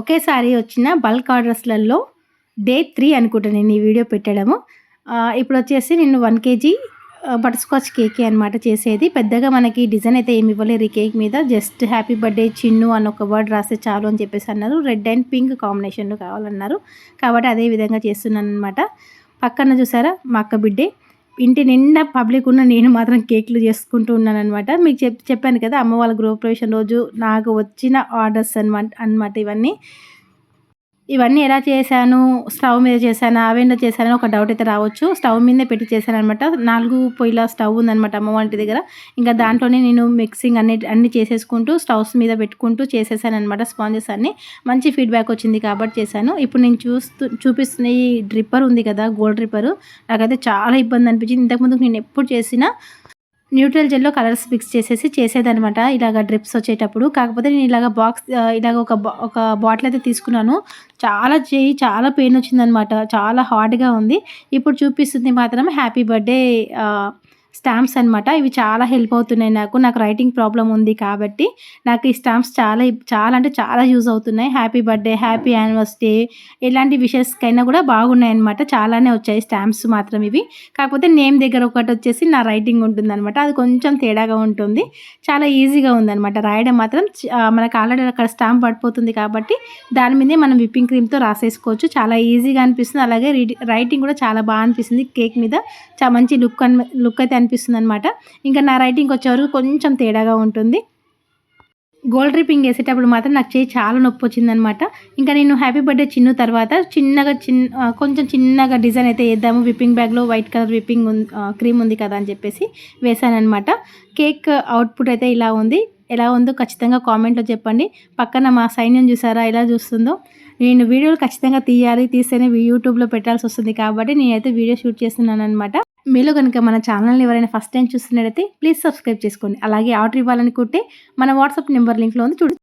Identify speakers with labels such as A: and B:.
A: ఒకేసారి వచ్చిన bulk ఆర్డర్స్లలో day three అనుకుంటా నేను ఈ వీడియో పెట్టడము. ఇప్పుడు వచ్చేసి నేను వన్ కేజీ బటర్స్కాచ్ కేకే అనమాట చేసేది. పెద్దగా మనకి డిజైన్ అయితే ఏమి ఇవ్వలేరు ఈ కేక్ మీద. జస్ట్ హ్యాపీ బర్త్డే చిన్ను అని ఒక వర్డ్ రాస్తే చాలు అని చెప్పేసి అన్నారు. రెడ్ అండ్ పింక్ కాంబినేషన్లో కావాలన్నారు. కాబట్టి అదే విధంగా చేస్తున్నాను అనమాట పక్కన చూసారా మా అక్క బిడ్డే? ఇంటి నిండా పబ్లిక్ ఉన్న నేను మాత్రం కేక్లు చేసుకుంటూ ఉన్నాను అనమాట మీకు చెప్ చెప్పాను కదా అమ్మ వాళ్ళ గృహప్రవేశం రోజు నాకు వచ్చిన ఆర్డర్స్ అనమాట అనమాట ఇవన్నీ. ఇవన్నీ ఎలా చేశాను? స్టవ్ మీద చేశాను? అవెంలో చేశాను? ఒక డౌట్ అయితే రావచ్చు. స్టవ్ మీదే పెట్టి చేశాను అనమాట నాలుగు పొయ్యిల స్టవ్ ఉందనమాట అమ్మ వంటి దగ్గర. ఇంకా దాంట్లోనే నేను మిక్సింగ్ అన్ని అన్ని చేసేసుకుంటూ స్టవ్స్ మీద పెట్టుకుంటూ చేసేసాను అనమాట స్పాంజెస్ అన్ని. మంచి ఫీడ్బ్యాక్ వచ్చింది కాబట్టి చేశాను. ఇప్పుడు నేను చూస్తూ చూపిస్తున్న ఈ డ్రిప్పర్ ఉంది కదా గోల్డ్ డ్రిప్పర్. నాకైతే చాలా ఇబ్బంది అనిపించింది. ఇంతకుముందు నేను ఎప్పుడు చేసినా న్యూట్రల్ జెల్లో కలర్స్ మిక్స్ చేసేసి చేసేదనమాట ఇలాగ డ్రిప్స్ వచ్చేటప్పుడు. కాకపోతే నేను ఇలాగ బాక్స్ ఇలాగ ఒక బా- ఒక బాటిల్ అయితే తీసుకున్నాను. చాలా చేయి చాలా పెయిన్ వచ్చిందనమాట చాలా హార్డ్గా ఉంది. ఇప్పుడు చూపిస్తుంది మాత్రం హ్యాపీ బర్త్డే స్టాంప్స్ అనమాట ఇవి చాలా హెల్ప్ అవుతున్నాయి నాకు. నాకు రైటింగ్ ప్రాబ్లం ఉంది కాబట్టి నాకు ఈ స్టాంప్స్ చాలా చాలా అంటే చాలా యూజ్ అవుతున్నాయి. హ్యాపీ బర్త్డే హ్యాపీ యానివర్సరీ ఎలాంటి విషెస్కైనా కూడా బాగున్నాయి అనమాట చాలానే వచ్చాయి స్టాంప్స్ మాత్రం ఇవి. కాకపోతే నేమ్ దగ్గర ఒకటి వచ్చేసి నా రైటింగ్ ఉంటుందన్నమాట. అది కొంచెం తేడాగా ఉంటుంది. చాలా ఈజీగా ఉందన్నమాట. రాయడం మాత్రం మనకు ఆల్రెడీ అక్కడ స్టాంప్ పడిపోతుంది కాబట్టి దాని మీదే మనం విప్పింగ్ క్రీమ్తో రాసేసుకోవచ్చు. చాలా ఈజీగా అనిపిస్తుంది. అలాగే రైటింగ్ కూడా చాలా బాగా అనిపిస్తుంది కేక్ మీద. చాలా మంచి లుక్ అన్ లుక్ అయితే అనిపిస్తుంది అనమాట ఇంకా నా రైటింగ్ వచ్చేవరకు కొంచెం తేడాగా ఉంటుంది. గోల్డ్ రిపింగ్ వేసేటప్పుడు మాత్రం నాకు చేయి చాలా నొప్పి వచ్చిందనమాట ఇంకా నేను హ్యాపీ బర్త్డే చిన్న తర్వాత చిన్నగా చిన్న కొంచెం చిన్నగా డిజైన్ అయితే వేద్దాము. విప్పింగ్ బ్యాగ్లో వైట్ కలర్ విప్పింగ్ ఉంది క్రీమ్ ఉంది కదా అని చెప్పేసి వేసానమాట కేక్ అవుట్పుట్ అయితే ఇలా ఉంది. ఎలా ఉందో ఖచ్చితంగా కామెంట్లో చెప్పండి. పక్కన మా సైన్యం చూసారా? ఎలా చూస్తుందో? నేను వీడియోలు ఖచ్చితంగా తీయాలి. తీస్తేనే యూట్యూబ్లో పెట్టాల్సి వస్తుంది కాబట్టి నేనైతే వీడియో షూట్ చేస్తున్నాను అనమాట మీలో కనుక మన ఛానల్ని ఎవరైనా ఫస్ట్ టైం చూస్తున్నట్టయితే ప్లీజ్ సబ్స్క్రైబ్ చేసుకోండి. అలాగే ఆర్డర్ ఇవ్వాలనుకుంటే మన వాట్సాప్ నెంబర్ లింక్లో ఉంది చూడు.